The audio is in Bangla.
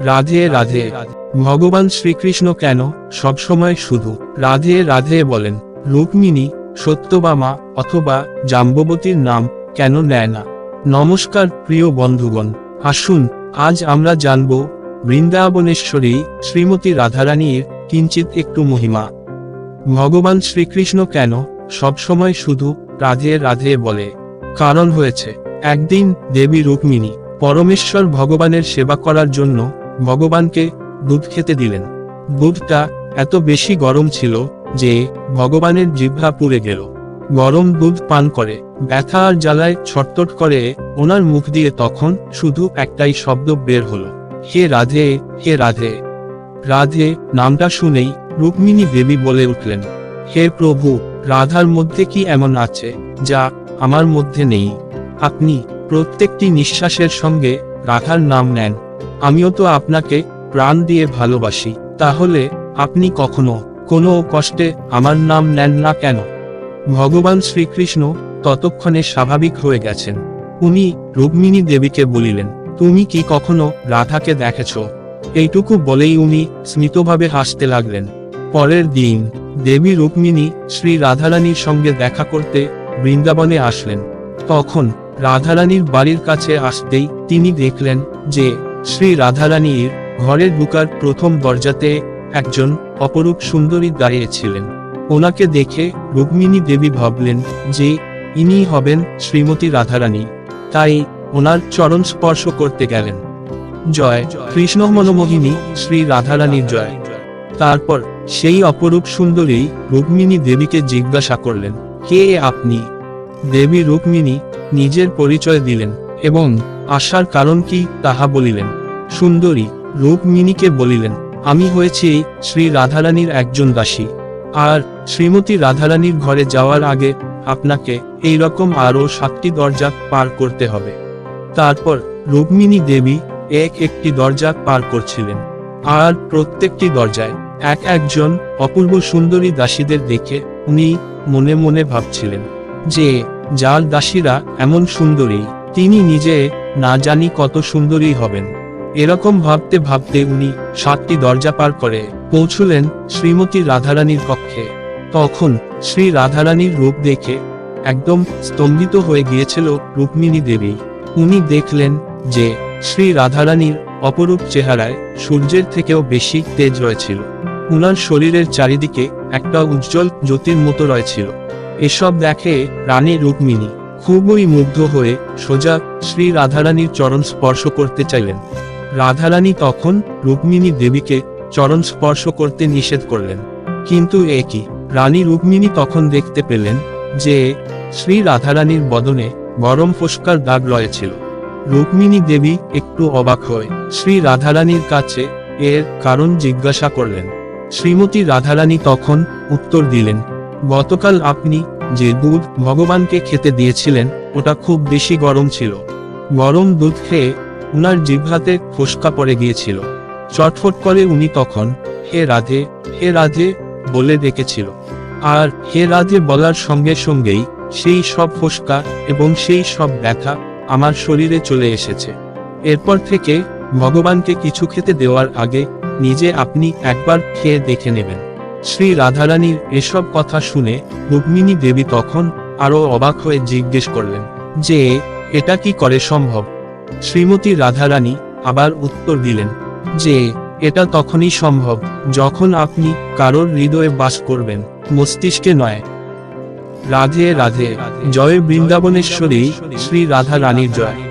রাধে রাধে। ভগবান শ্রীকৃষ্ণ কেন সবসময় শুধু রাধে রাধে বলেন, রুক্মিণী সত্যবামা অথবা জাম্ববতীর নাম কেন নেয় না? নমস্কার, প্রিয় বন্ধুগণ। আসুন, আজ আমরা জানব বৃন্দাবনেশ্বরী শ্রীমতী রাধারানীর কিঞ্চিত একটু মহিমা। ভগবান শ্রীকৃষ্ণ কেন সবসময় শুধু রাধে রাধে বলে? কারণ হয়েছে, একদিন দেবী রুক্মিণী পরমেশ্বর ভগবানের সেবা করার জন্য ভগবানকে দুধ খেতে দিলেন। দুধটা এত বেশি গরম ছিল যে ভগবানের জিহ্বা পুড়ে গেল। গরম দুধ পান করে, ব্যথা আর জ্বালায় ছটটট করে ওনার মুখ দিয়ে তখন শুধু একটাই শব্দ বের হলো, হে রাধে হে রাধে। রাধে নামটা শুনেই রুক্মিণী দেবী বলে উঠলেন, হে প্রভু, রাধার মধ্যে কি এমন আছে যা আমার মধ্যে নেই? আপনি প্রত্যেকটি নিঃশ্বাসের সঙ্গে রাধার নাম নেন। আমিও তো আপনাকে প্রাণ দিয়ে ভালোবাসি। তাহলে আপনি কখনো কোনো কষ্টে আমার নাম নেন না কেন? ভগবান শ্রীকৃষ্ণ ততক্ষণে স্বাভাবিক হয়ে গেছেন। উনি রুক্মিণী দেবীকে বলিলেন, তুমি কি কখনো রাধাকে দেখেছ? এইটুকু বলেই উনি স্মিতভাবে হাসতে লাগলেন। পরের দিন দেবী রুক্মিণী শ্রী রাধারানীর সঙ্গে দেখা করতে বৃন্দাবনে আসলেন। তখন রাধারানীর বাড়ির কাছে আসতেই তিনি দেখলেন যে শ্রী রাধারানীর ঘরে ঢুকার প্রথম দরজাতে একজন অপরূপ সুন্দরী দাঁড়িয়েছিলেন ওনাকে দেখে রুক্মিণী দেবী ভাবলেন যে, ইনি হবেন শ্রীমতী রাধারানী। তাই ওনার চরণ স্পর্শ করতে গেলেন। জয় কৃষ্ণ মনোমোহিনী শ্রী রাধারানীর জয়। তারপর সেই অপরূপ সুন্দরী রুক্মিণী দেবীকে জিজ্ঞাসা করলেন, কে আপনি? দেবী রুক্মিণী নিজের পরিচয় দিলেন এবং আসার কারণ কি তাহা বলিলেন। সুন্দরী রুক্মিণীকে বলিলেন, আমি হয়েছি শ্রী রাধারানীর একজন দাসী। আর শ্রীমতী রাধারানীর ঘরে যাওয়ার আগে আপনাকে এই রকম আরও সাতটি দরজা পার করতে হবে। তারপর রুক্মিণী দেবী এক একটি দরজা পার করছিলেন। আর প্রত্যেকটি দরজায় এক একজন অপূর্ব সুন্দরী দাসীদের দেখে উনি মনে মনে ভাবছিলেন যে, যার দাসীরা এমন সুন্দরী, তিনি নিজে না জানি কত সুন্দরী হবেন। এরকম ভাবতে ভাবতে উনি সাতটি দরজা পার করে পৌঁছলেন শ্রীমতী রাধারানীর কক্ষে। তখন শ্রী রাধারানীর রূপ দেখে একদম স্তম্ভিত হয়ে গিয়েছিল রুক্মিণী দেবী। উনি দেখলেন যে শ্রী রাধারানীর অপরূপ চেহারায় সূর্যের থেকেও বেশি তেজ রয়েছিল। উনার শরীরের চারিদিকে একটা উজ্জ্বল জ্যোতির মতো রয়েছিল। এসব দেখে রানী রুক্মিণী খুবই মুগ্ধ হয়ে সোজা শ্রী রাধারানীর চরণ স্পর্শ করতে চাইলেন। রাধারানী তখন রুক্মিণী দেবীকে চরণ স্পর্শ করতে নিষেধ করলেন। কিন্তু এ কি? রানী রুক্মিণী তখন দেখতে পেলেন যে শ্রী রাধারানীর বদনে গরম ফোস্কার দাগ রয়েছিল। রুক্মিণী দেবী একটু অবাক হয়ে শ্রী রাধারানীর কাছে এর কারণ জিজ্ঞাসা করলেন। শ্রীমতী রাধারানী তখন উত্তর দিলেন, গতকাল আপনি যে দুধ ভগবানকে খেতে দিয়েছিলেন, ওটা খুব বেশি গরম ছিল। গরম দুধ খেয়ে উনার জিভ্রাতে ফোসকা পড়ে গিয়েছিল। চটফট করে উনি তখন, হে রাধে হে রাধে বলে ডেকেছিল। আর হে রাধে বলার সঙ্গে সঙ্গেই সেই সব ফোসকা এবং সেই সব ব্যথা আমার শরীরে চলে এসেছে। এরপর থেকে ভগবানকে কিছু খেতে দেওয়ার আগে নিজে আপনি একবার খেয়ে দেখে নেবেন। শ্রী রাধারানীর এসব কথা শুনে রুক্মিণী দেবী তখন আরও অবাক হয়ে জিজ্ঞেস করলেন, যে, এটা কি করে সম্ভব? শ্রীমতী রাধারানী আবার উত্তর দিলেন, যে, এটা তখনই সম্ভব যখন আপনি কারোর হৃদয়ে বাস করবেন, মস্তিষ্কে নয়। রাধে রাধে, জয় বৃন্দাবনেশ্বরী, শ্রী রাধা রানীর জয়।